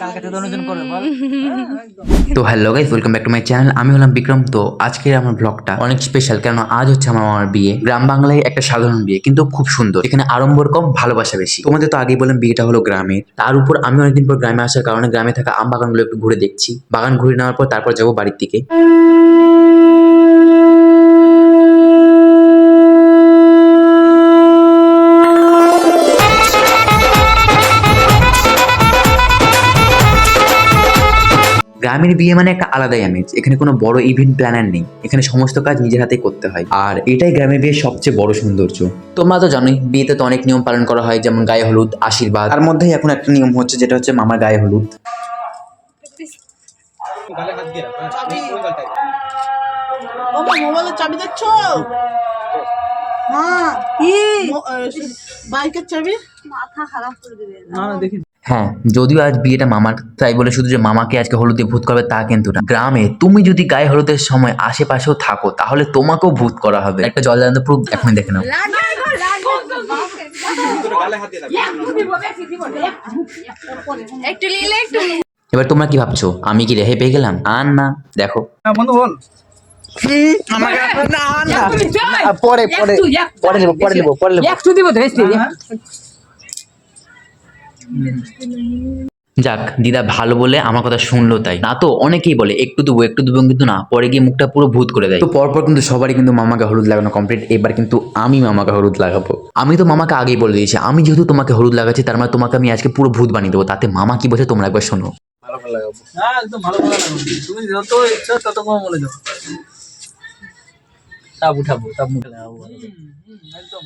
কালকে তো hello guys welcome back to my channel আমি হলাম বিক্রম। তো আজকের আমার ব্লগটা অনেক স্পেশাল কেন আজ হচ্ছে আমার মামার বিয়ে। গ্রাম বাংলায় একটা সাধারণ বিয়ে, কিন্তু খুব সুন্দর। এখানে আড়ম্বর কম, ভালোবাসা বেশি। তোমাদের তো আগেই বললাম বিয়েটা হলো গ্রামের। তার উপর আমি অনেকদিন পর গ্রামে আসার কারণে গ্রামে থাকা আম বাগানগুলো একটু ঘুরে দেখছি। বাগান ঘুরে নেওয়ার পর তারপর যাব বাড়ির দিকে। গ্রামের বিয়ে মানে একটা আলাদাই আমেজ এখানে কোনো বড় ইভেন্ট প্ল্যানার নেই। এখানে সমস্ত কাজ নিজের হাতে করতে হয়। আর এটাই গ্রামের বিয়ের সবচেয়ে বড় সৌন্দর্য। তোমরা তো জানোই বিয়েতে তো অনেক নিয়ম পালন করা হয় যেমন গায়ে হলুদ আশীর্বাদ। তার মধ্যেই এখন একটা নিয়ম হচ্ছে যেটা হচ্ছে মামার গায়ে হলুদ। মোবাইলের চাবি কি বাইকের চাবি? মাথা খারাপ করে দিবে। না না দেখি। হ্যাঁ যদিও আজ বিয়েটা মামার তাই বলে শুধু যে মামাকে আজকে হলুদে ভূত করবে তা কিন্তু না। গ্রামে তুমি যদি গায়ে হলুদের সময় আশেপাশেও থাকো তাহলে তোমাকেও ভূত করা হবে। একটা জল জানতে প্রুফ এখনই দেখে নাও। একটু এবার তোমরা কি ভাবছ? আমি কি রেহে পেয়ে গেলাম? আর না দেখো। বন্ধু বল। পরে পরে পরে নেব পরে নেব পরে নেব। একটু দিব যাক দিদা ভালো বলে আমার কথা শুনলো তাই। না তো অনেকেই বলে একটু দেবো একটু দেবো কিন্তু না পরে গিয়ে মুখটা পুরো ভূত করে দেয়। তো পরপর কিন্তু সবারই কিন্তু মামাকে হলুদ লাগানো কমপ্লিট এবার কিন্তু আমি মামাকে হলুদ লাগাবো। আমি তো মামাকে আগেই বলে দিয়েছি আমি যেহেতু তোমাকে হলুদ লাগাচ্ছি তার মানে তোমাকে আমি আজকে পুরো ভূত বানিয়ে দেবো তাতে মামা কি বলছে তোমরা একবার শোনো। হ্যাঁ একদম ভালো ভালো লাগাবো। তুমি যত ইচ্ছা তত কম বলে দাও তাপ উঠাবো তাপ মুখে লাগাবো একদম।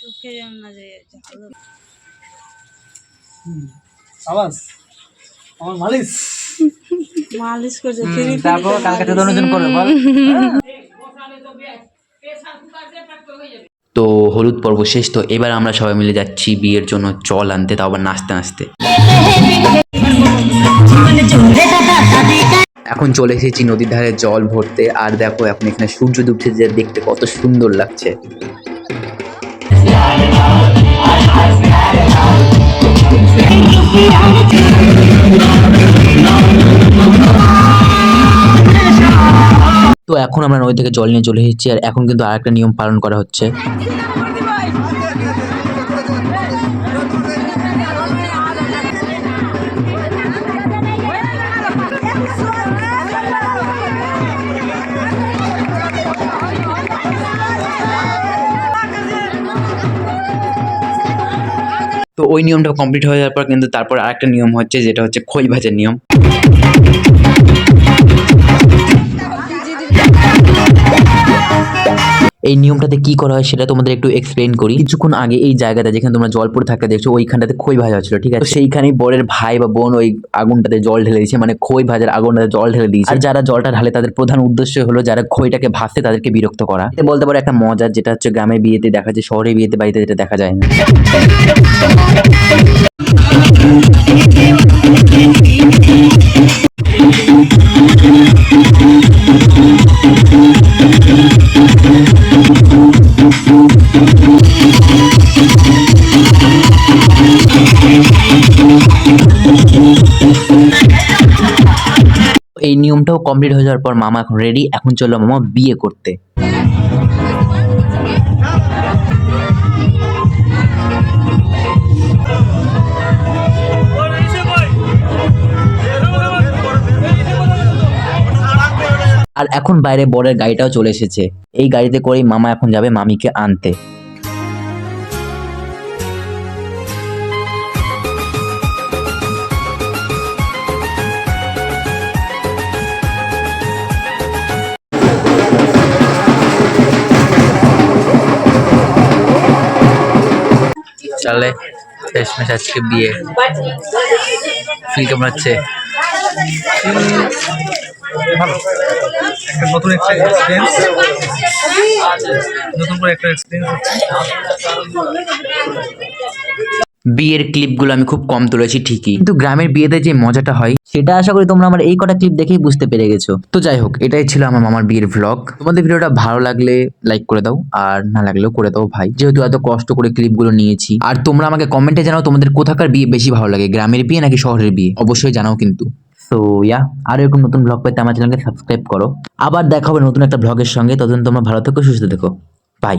চোখে যেন না যায় আওয়াজ আমার মালিশ। মালিশ করছে তারপর কালকে তো অনুজন করবে বল। তো হলুদ পর্ব শেষ তো এবার আমরা সবাই মিলে যাচ্ছি বিয়ের জন্য জল আনতে তাও আবার নাচতে নাচতে। এখন চলে এসেছি নদীর ধারে জল ভরতে। আর দেখো, এখন এখানে সূর্য ডুবছে যে দেখতে কত সুন্দর লাগছে। তো এখন আমরা নদী থেকে জল নিয়ে চলে এসেছি, আর এখন কিন্তু আরেকটা নিয়ম পালন করা হচ্ছে। তো ওই নিয়মটা কমপ্লিট হয়ে যাওয়ার পর কিন্তু তারপর আরেকটা নিয়ম হচ্ছে, যেটা হচ্ছে খই ভাজার নিয়ম। এই নিয়মটাতে কি করা হয় সেটা তোমাদের একটু এক্সপ্লেন করি। কিছুক্ষণ আগে এই জায়গাটা যেখানে তোমরা জল পড়ে থাকতে দেখছ ওইখানটাতে খই ভাজা হচ্ছিল ঠিক আছে? তো সেইখানেই বরের ভাই বা বোন ওই আগুনটাতে জল ঢেলে দিয়েছে মানে খই ভাজার আগুনটাতে জল ঢেলে দিয়েছে। আর যারা জলটা ঢালে তাদের প্রধান উদ্দেশ্য হলো যারা খইটাকে ভাসতে তাদেরকে বিরক্ত করা। এতে বলতে পারো একটা মজার যেটা হচ্ছে গ্রামে বিয়েতে দেখা যায় শহরে বিয়েতে বাড়িতে যেটা দেখা যায় না। এই নিয়মটাও কমপ্লিট হয়ে যাওয়ার পর মামা এখন রেডি এখন চলো মামা বিয়ে করতে। আর এখন বাইরে বরের গাড়িটাও চলে এসেছে। এই গাড়িতে করেই মামা এখন যাবে মামিকে আনতে। চলে। শেষমেশ আজকে বিয়ে। ফিল কেমন হচ্ছে ভালো। একটা নতুন একটা এক্সপিরিয়েন্স নতুন করে একটা এক্সপিরিয়েন্স বিয়ের ক্লিপগুলো আমি খুব কম তুলেছি, ঠিকই। কিন্তু গ্রামের বিয়েতে যে মজাটা হয়, সেটা আশা করি তোমরা আমার এই কটা ক্লিপ দেখেই বুঝতে পেরে গেছো। তো যাই হোক, এটাই ছিল আমার মামার বিয়ের ভ্লগ তোমাদের ভিডিওটা ভালো লাগলে লাইক করে দাও, আর না লাগলেও করে দাও ভাই। যেহেতু এত কষ্ট করে ক্লিপগুলো নিয়েছি, আর তোমরা আমাকে কমেন্টে জানাও তোমাদের কোথাকার বিয়ে বেশি ভালো লাগে, গ্রামের বিয়ে নাকি শহরের বিয়ে? অবশ্যই জানাও কিন্তু। সো ইয়া আরও এরকম নতুন ব্লগ পেতে আমার চ্যানেলকে সাবস্ক্রাইব করো। আবার দেখা হবে নতুন একটা ব্লগের সঙ্গে। ততদিন তোমরা ভালো থেকো, সুস্থ থেকো। বাই